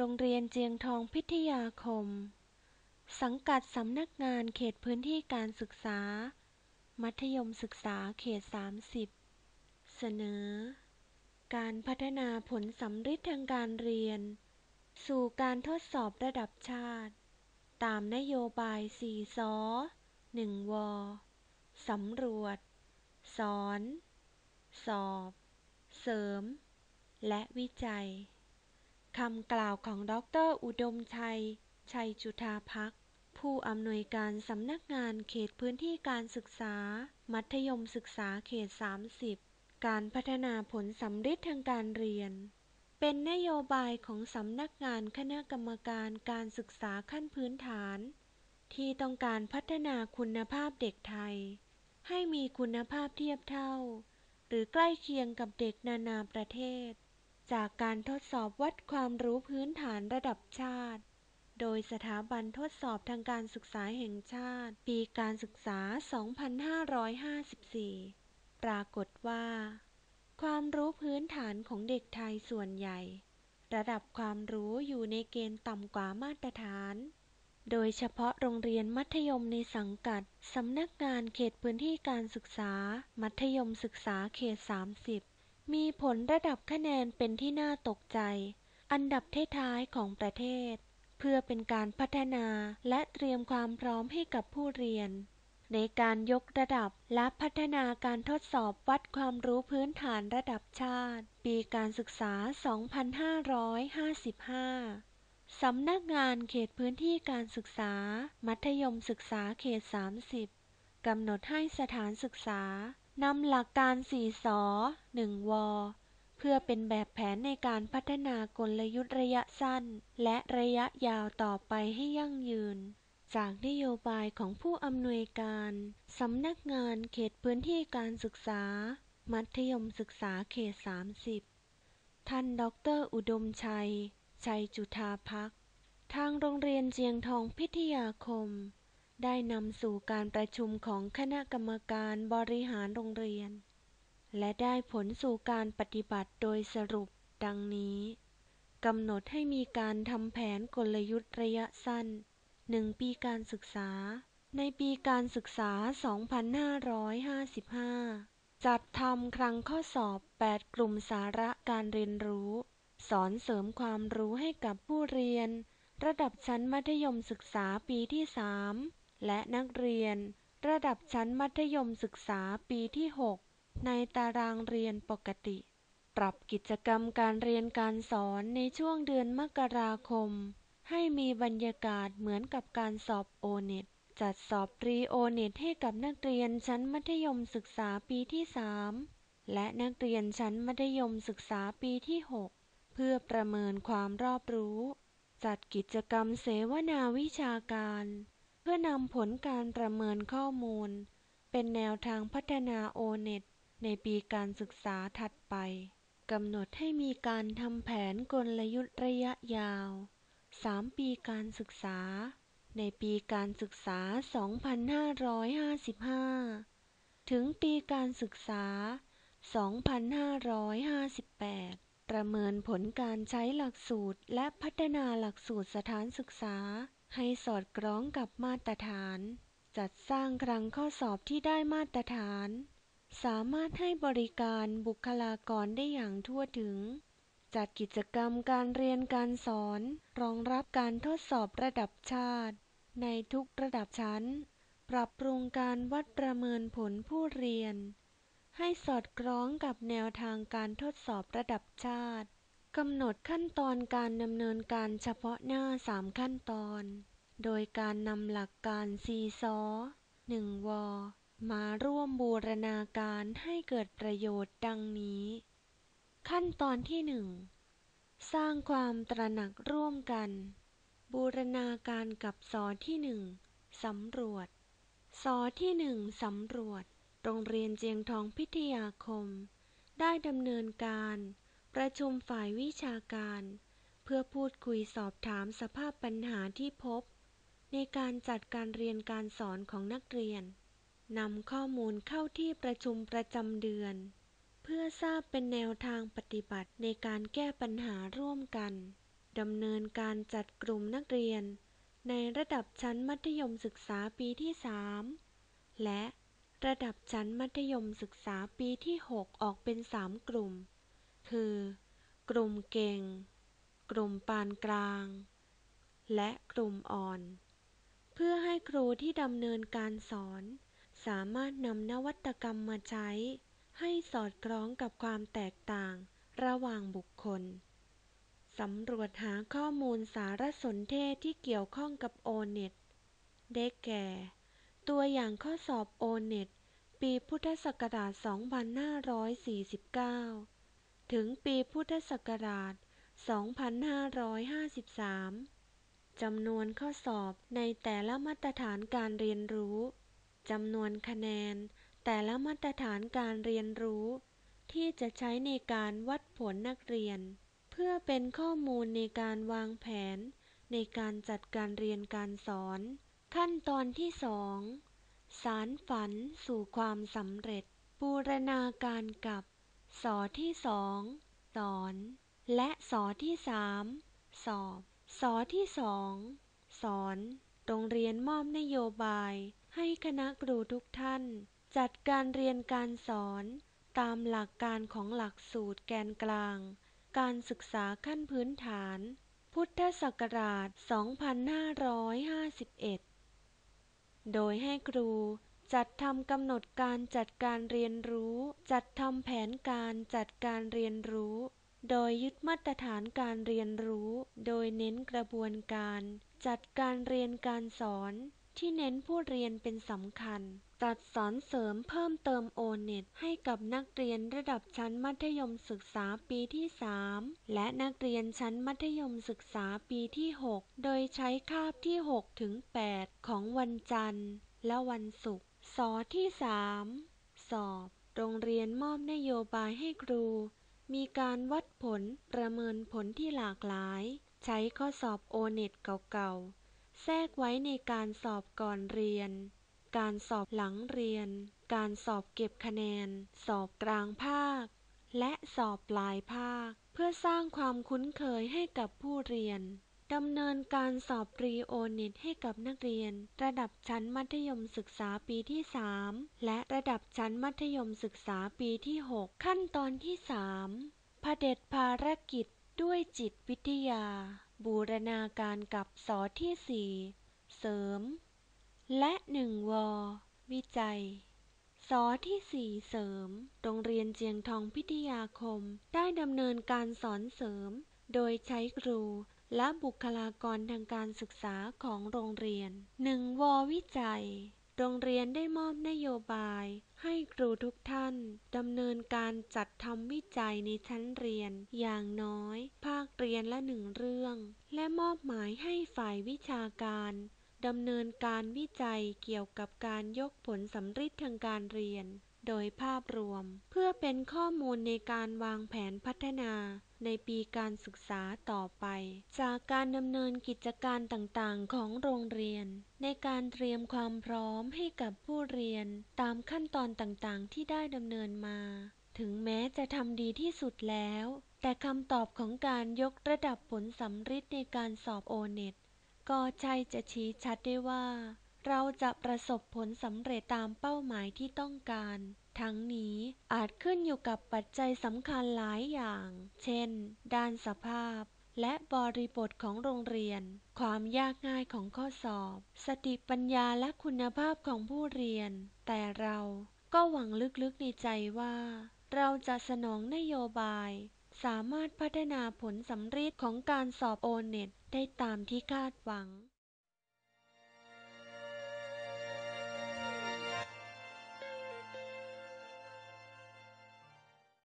โรงเรียนเจียงทองพิทยาคม สังกัดสำนักงานเขตพื้นที่การศึกษา มัธยมศึกษาเขต 30 เสนอ การพัฒนาผลสำฤทธิ์ทางการเรียน สู่การทดสอบระดับชาติ ตามนโยบาย4ส1วสำรวจ สอน สอบ เสริม และวิจัย คำกล่าวของดร อุดมชัย ชัยจุฑาภัก ผู้อำนวยการสำนักงานเขตพื้นที่การศึกษา มัธยมศึกษาเขต 30 การพัฒนาผลสำฤทธิ์ทางการเรียน เป็นนโยบายของสำนักงานคณะกรรมการการศึกษาขั้นพื้นฐาน ที่ต้องการพัฒนาคุณภาพเด็กไทย ให้มีคุณภาพเทียบเท่า หรือใกล้เคียงกับเด็กนานาประเทศ จากการทดสอบวัดความรู้พื้นฐานระดับชาติ โดยสถาบันทดสอบทางการศึกษาแห่งชาติ ปีการศึกษา 2554 ปรากฏว่า ความรู้พื้นฐานของเด็กไทยส่วนใหญ่ ระดับความรู้อยู่ในเกณฑ์ต่ำกว่ามาตรฐาน โดยเฉพาะโรงเรียนมัธยมในสังกัด สำนักงานเขตพื้นที่การศึกษา มัธยมศึกษาเขต 30 มีผลระดับคะแนนเป็นที่น่าตกใจ อันดับท้ายๆของประเทศ เพื่อเป็นการพัฒนาและเตรียมความพร้อมให้กับผู้เรียน ในการยกระดับและพัฒนาการทดสอบวัดความรู้พื้นฐานระดับชาติ ปีการศึกษา 2555สำนักงานเขตพื้นที่การศึกษา มัธยมศึกษาเขต 30 กำหนดให้สถานศึกษา นำหลักการ4สอ1วอเพื่อเป็นแบบแผนในการพัฒนากลยุทธ์ระยะสั้น และระยะยาวต่อไปให้ยั่งยืน จากนโยบายของผู้อำนวยการสำนักงานเขตพื้นที่การศึกษา มัธยมศึกษาเขต 30 ท่านดร อุดมชัย ชัยจุฑาภัก ทางโรงเรียนเจียงทองพิทยาคม ได้นำสู่การประชุมของคณะกรรมการบริหารโรงเรียน และได้ผลสู่การปฏิบัติโดยสรุปดังนี้กำหนดให้มีการทำแผนกลยุทธ์ระยะสั้น 1 ปีการศึกษา ในปีการศึกษา 2555 จัดทำครั้งข้อสอบ 8 กลุ่มสาระการเรียนรู้ สอนเสริมความรู้ให้กับผู้เรียน ระดับชั้นมัธยมศึกษาปีที่ 3 และนักเรียน ระดับชั้นมัธยมศึกษาปีที่ 6 ในตารางเรียนปกติ ปรับกิจกรรมการเรียนการสอนในช่วงเดือนมกราคม ให้มีบรรยากาศเหมือนกับการสอบโอเน็ตจัดสอบปรีโอเน็ตให้กับนักเรียนชั้นมัธยมศึกษาปีที่ 3 และนักเรียนชั้นมัธยมศึกษาปีที่ 6 เพื่อประเมินความรอบรู้ จัดกิจกรรมเสวนาวิชาการ พื่อนำผลการประเมินข้อมูล เป็นแนวทางพัฒนาโอเน็ตในปีการศึกษาถัดไปกำหนดให้มีการทำแผนกลยุทธ์ระยะยาว 3 ปีการศึกษา ในปีการศึกษา 2555 ถึงปีการศึกษา 2558 ประเมินผลการใช้หลักสูตรและพัฒนาหลักสูตรสถานศึกษา ให้สอดคล้องกับมาตรฐาน จัดสร้างครั้งข้อสอบที่ได้มาตรฐาน สามารถให้บริการบุคลากรได้อย่างทั่วถึง จัดกิจกรรมการเรียนการสอน รองรับการทดสอบระดับชาติ ในทุกระดับชั้น ปรับปรุงการวัดประเมินผลผู้เรียน ให้สอดคล้องกับแนวทางการทดสอบระดับชาติ กำหนดขั้นตอนการดำเนินการเฉพาะหน้า 3 ขั้นตอน โดยการนำหลักการ4ส1วมาร่วมบูรณาการให้เกิดประโยชน์ดังนี้ ขั้นตอนที่ 1 สร้างความตระหนักร่วมกัน บูรณาการกับสอที่ 1 สำรวจ สอที่ 1 สำรวจ โรงเรียนเจียงทองพิทยาคม ได้ดำเนินการ ประชุมฝ่ายวิชาการ เพื่อพูดคุยสอบถามสภาพปัญหาที่พบ ในการจัดการเรียนการสอนของนักเรียนนำข้อมูลเข้าที่ประชุมประจำเดือน เพื่อทราบเป็นแนวทางปฏิบัติในการแก้ปัญหาร่วมกันดำเนินการจัดกลุ่มนักเรียน ในระดับชั้นมัธยมศึกษาปีที่ 3 และระดับชั้นมัธยมศึกษาปีที่ 6 ออกเป็น 3 กลุ่ม คือ กลุ่มเก่ง กลุ่มปานกลาง และกลุ่มอ่อน เพื่อให้ครูที่ดำเนินการสอน สามารถนำนวัตกรรมมาใช้ ให้สอดคล้องกับความแตกต่างระหว่างบุคคลสำรวจหาข้อมูลสารสนเทศที่เกี่ยวข้องกับโอเน็ตได้แก่ ตัวอย่างข้อสอบโอเน็ตปีพุทธศักราช 2549 ถึงปีพุทธศักราช 2553 จำนวนข้อสอบในแต่ละมาตรฐานการเรียนรู้ จำนวนคะแนน แต่ละมาตรฐานการเรียนรู้ ที่จะใช้ในการวัดผลนักเรียน เพื่อเป็นข้อมูลในการวางแผน ในการจัดการเรียนการสอน ขั้นตอนที่สองสารฝันสู่ความสำเร็จ บูรณาการกับ สอที่สองสอน และสอที่สามสอบ สอที่สองสอน โรงเรียนมอบนโยบาย ให้คณะครูทุกท่าน จัดการเรียนการสอน ตามหลักการของหลักสูตรแกนกลาง การศึกษาขั้นพื้นฐาน พุทธศักราช 2551 โดยให้ครู จัดทำกำหนดการจัดการเรียนรู้ จัดทำแผนการจัดการเรียนรู้ โดยยึดมาตรฐานการเรียนรู้ โดยเน้นกระบวนการ จัดการเรียนการสอน ที่เน้นผู้เรียนเป็นสำคัญ จัดสอนเสริมเพิ่มเติมโอเน็ตให้กับนักเรียนระดับชั้นมัธยมศึกษาปีที่ 3 และนักเรียนชั้นมัธยมศึกษาปีที่ 6 โดยใช้คาบที่ 6 ถึง 8 ของวันจันทร์และวันศุกร์ สอที่3สอบ โรงเรียนมอบนโยบายให้ครู มีการวัดผลประเมินผลที่หลากหลาย ใช้ข้อสอบโอเน็ตเก่าๆ แทรกไว้ในการสอบก่อนเรียน การสอบหลังเรียน การสอบเก็บคะแนน สอบกลางภาค และสอบปลายภาค เพื่อสร้างความคุ้นเคยให้กับผู้เรียน ดำเนินการสอบปรีโอเน็ตให้กับนักเรียน ระดับชั้นมัธยมศึกษาปีที่ 3 และระดับชั้นมัธยมศึกษาปีที่ 6 ขั้นตอนที่ 3ผด็จภารกิจด้วยจิตวิทยา บูรณาการกับสอที่ 4 เสริม และ1ววิจัยสอที่4เสริม โรงเรียนเจียงทองพิทยาคม ได้ดำเนินการสอนเสริม โดยใช้ครู และบุคลากรทางการศึกษาของโรงเรียน 1 ววิจัย โรงเรียนได้มอบนโยบาย ให้ครูทุกท่านดำเนินการจัดทำวิจัยในชั้นเรียน อย่างน้อย ภาคเรียนละหนึ่งเรื่อง และมอบหมายให้ฝ่ายวิชาการดำเนินการวิจัยเกี่ยวกับการยกผลสำฤทธิ์ทางการเรียน โดยภาพรวม เพื่อเป็นข้อมูลในการวางแผนพัฒนา ในปีการศึกษาต่อไป จากการดำเนินกิจการต่างๆ ของโรงเรียน ในการเตรียมความพร้อมให้กับผู้เรียนตามขั้นตอนต่างๆ ที่ได้ดำเนินมา ถึงแม้จะทำดีที่สุดแล้ว แต่คำตอบของการยกระดับผลสำฤทธิ์ในการสอบโอเน็ตก็ใช่จะชี้ชัดได้ว่า เราจะประสบผลสำเร็จตามเป้าหมายที่ต้องการ ทั้งนี้อาจขึ้นอยู่กับปัจจัยสำคัญหลายอย่าง เช่น ด้านสภาพ และบริบทของโรงเรียน ความยากง่ายของข้อสอบ สติปัญญาและคุณภาพของผู้เรียน แต่เราก็หวังลึกๆในใจว่า เราจะสนองนโยบาย สามารถพัฒนาผลสำฤทธิ์ของการสอบโอเน็ตได้ตามที่คาดหวัง